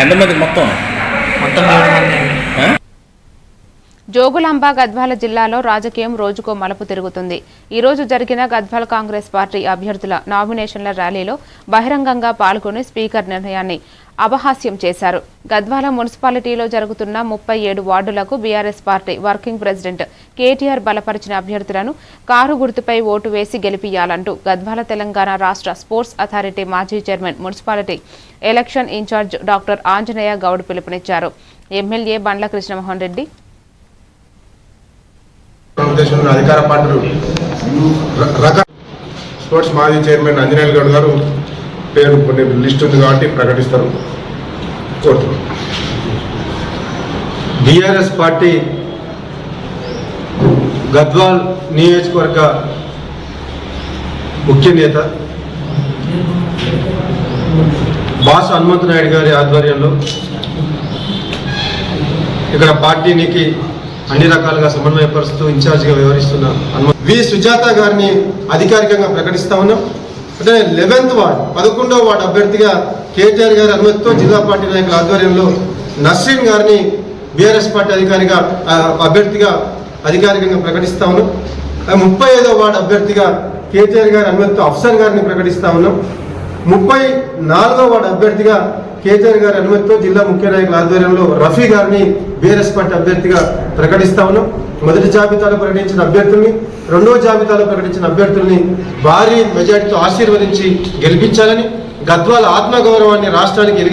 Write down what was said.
ఎంతమంది మొత్తం? మొత్తం ఏడు మంది. జోగులాంబ గద్వాల జిల్లాలో రాజకీయం రోజుకో మలుపు తిరుగుతుంది. ఈ రోజు జరిగిన గద్వాల కాంగ్రెస్ పార్టీ అభ్యర్థుల నామినేషన్ల ర్యాలీలో బహిరంగంగా పాల్గొని స్పీకర్ నిర్ణయాన్ని అపహాస్యం చేశారు. గద్వాల మున్సిపాలిటీలో జరుగుతున్న ముప్పై ఏడు వార్డులకు BRS party working president KTR బలపరిచిన అభ్యర్థులను కారు గుర్తుపై ఓటు వేసి గెలిపియాలంటూ గద్వాల తెలంగాణ రాష్ట్ర స్పోర్ట్స్ అథారిటీ మాజీ chairman municipality election incharge doctor Anjaneya Goud పిలుపునిచ్చారు. ఎమ్మెల్యే బండ్ల కృష్ణమోహన్ రెడ్డి భారతదేశంలో అధికార పార్టీలు రక స్పోర్ట్స్ మాజీ చైర్మన్ అంజనేయులు గౌడ్ గారు పేరు కొన్ని లిస్ట్ ఉంది కాబట్టి ప్రకటిస్తారు. కోరుతున్నాం. బీఆర్ఎస్ పార్టీ గద్వాల్ నియోజకవర్గ ముఖ్య నేత బాస హనుమంతు నాయుడు గారి ఆధ్వర్యంలో ఇక్కడ పార్టీనికి అన్ని రకాలుగా సమన్వయపరుస్తూ ఇన్ఛార్జిగా వ్యవహరిస్తున్న వి. సుజాత గారిని అధికారికంగా ప్రకటిస్తా ఉన్నాం. అంటే లెవెన్త్ వార్డ్ పదకొండవ వార్డు అభ్యర్థిగా కేటీఆర్ గారి అనుమతితో జిల్లా పార్టీ నాయకుల ఆధ్వర్యంలో నస్రీన్ గారిని బీఆర్ఎస్ పార్టీ అధికారిగా అభ్యర్థిగా అధికారికంగా ప్రకటిస్తా ఉన్నాం. ముప్పై ఐదవ వార్డు అభ్యర్థిగా కేటీఆర్ గారి అనుమతితో అఫ్సర్ గారిని ప్రకటిస్తా ఉన్నాం. ముప్పై నాలుగవ వార్డు అభ్యర్థిగా కేటీఆర్ గారి అనుమతితో జిల్లా ముఖ్య నాయకుల ఆధ్వర్యంలో రఫీ గారిని బీఆర్ఎస్ పార్టీ అభ్యర్థిగా ప్రకటిస్తా ఉన్నాం. మొదటి జాబితాలో ప్రకటించిన అభ్యర్థుల్ని రెండో జాబితాలో ప్రకటించిన అభ్యర్థుల్ని భారీ మెజార్టీతో ఆశీర్వదించి గెలిపించాలని గద్వాల ఆత్మగౌరవాన్ని రాష్ట్రానికి